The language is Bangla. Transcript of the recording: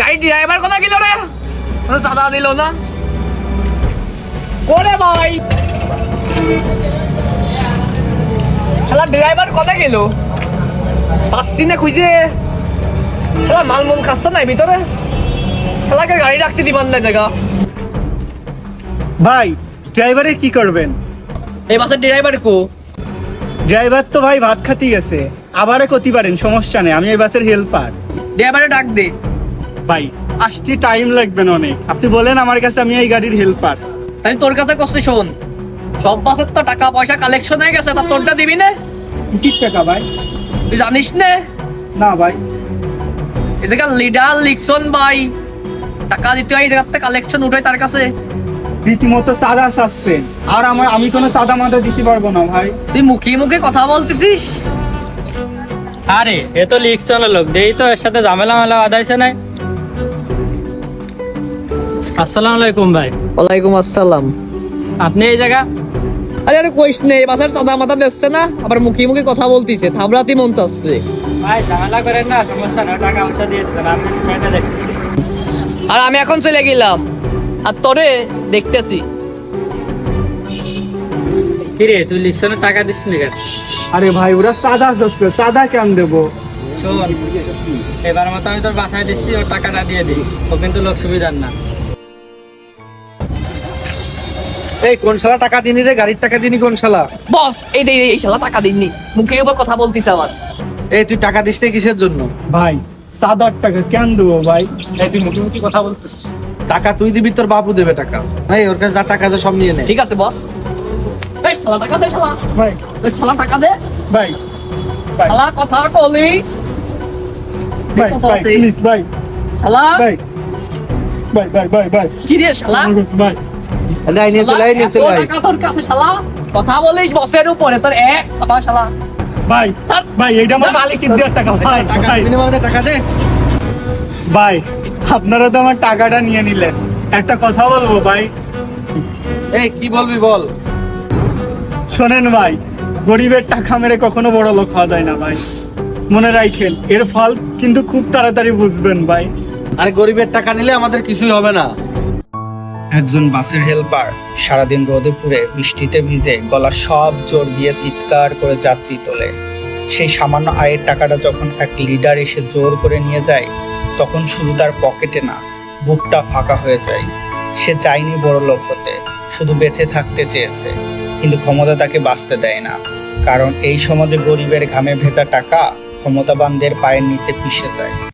গাড়ি ড্রাইভার কথা গেল রে? কোনো সাদা দিল না। করে ভাই? শালা ড্রাইভার কথা গেল? পাচ্ছি না খুঁজে। শালা মালমুল খাচ্ছে নাই ভিতরে? শালাকে গাড়ি রাখতে দিবার না জায়গা। ভাই ড্রাইভারে কি করবেন? এই বাসের ড্রাইভার কো? ড্রাইভার তো ভাই ভাত খাতি গেছে। আবারে ক্ষতি পারেন সমস্যা নেই আমি এই বাসের হেল্পার ড্রাইভারে ডাক দে। ভাই আসতে টাইম লাগবে না অনেক। আপনি বলেন আমার কাছে আমি এই গাড়ির হেল্পার তাই তোর কাছে কষ্ট শোন সব বাসের তো টাকা পয়সা কালেকশন হয়ে গেছে তা তোরটা দিবি না? কি টাকা ভাই? তুই জানিস না? না ভাই। এই জায়গা লিডার লিকশন ভাই টাকা দিতে হয় এই জায়গাতে কালেকশন উঠাই তার কাছে। রীতিমতো সাদা আসছেন আর আমার আমি কোনো সাদা মাদা দিতে পারব না ভাই। তুই মুখে মুখে কথা বলতেছিস? আরে এ তো লিখছে লোক দেই তো এর সাথে ঝামেলা মেলা বাধাইছে নাই। আসসালামু আলাইকুম ভাই। ওয়ালাইকুম আসসালাম। আপনি এই জায়গা? আরে আরে কইস নে এই বাসার চাঁদা মাথা দিচ্ছে না? আবার মুখে মুখে কথা বলতিছে থাবড়াতি মন চাচ্ছে। ভাই ঝামেলা করেন না সমস্যা না টাকা পয়সা দিয়ে দিচ্ছেন আপনি বিষয়টা দেখুন আর আমি এখন চলে গেলাম। আর তোরে দেখতেছি। কিরে তুই লিখছনের টাকা দিস নি কেন? আরে ভাই ওরা সাদা আসছে সাদা কেন দেবো? শোন এবার মতো আমি তোর বাসায় দিচ্ছি ওর টাকাটা দিয়ে দিস। ও কিন্তু লোক সুবিধার না। এই কোন শালা টাকা দিনি রে? গাড়ির টাকা দিনি কোন শালা? বস এই দে এই শালা টাকা দিননি মুখে উপর কথা বলতিছে আবার এই তুই টাকা দিস নি কিসের জন্য? ভাই সাদার টাকা কেন দেবো ভাই? এই তুই মুখে মুখে কথা বলতেছিস টাকা তুই দিবি তোর বাপু দেবে টাকা। এই ওর কাছে যা টাকা আছে সব নিয়ে নে। ঠিক আছে বস। এই শালা টাকা দে শালা। ভাই। এই শালা টাকা দে। ভাই ভাই। শালা কথা কলি ভাই ভাই প্লিজ ভাই। শালা। ভাই ভাই ভাই ভাই। ভাই কি রে শালা? ভাই। এই নিয়ে চলে নিয়ে চলে এত টাকা তোর কাছে শালা? কথা বলিস বসের উপরে তোর এক আবার শালা। ভাই ভাই এইটা আমার মালিকের দেওয়ার টাকা ভাই টাকা দে। ভাই আপনারা তো আমার টাকাটা নিয়ে নিলেন। একটা কথা বলব ভাই। এই কি বলবি বল? শোনেন ভাই গরিবের টাকা মেরে কখনো বড় লোক হওয়া যায় না ভাই। মনে রাখেন এর ফল কিন্তু খুব তাড়াতাড়ি বুঝবেন ভাই। আরে গরিবের টাকা নিলে আমাদের কিছুই হবে না। একজন বাসের হেল্পার সারাদিন রোদে পুড়ে বৃষ্টিতে ভিজে গলা সব জোর দিয়ে চিৎকার করে যাত্রী তোলে। সেই সামান্য আয়ের টাকাটা যখন এক লিডার এসে জোর করে নিয়ে যায়, তখন শুধু তার পকেটে না, বুকটা ফাঁকা হয়ে যায়। সে চায়নি বড় লোক হতে, শুধু বেঁচে থাকতে চেয়েছে। কিন্তু ক্ষমতা তাকে বাঁচতে দেয় না। কারণ এই সমাজে গরিবের ঘামে ভেজা টাকা ক্ষমতাবানদের পায়ের নিচে পিষে যায়।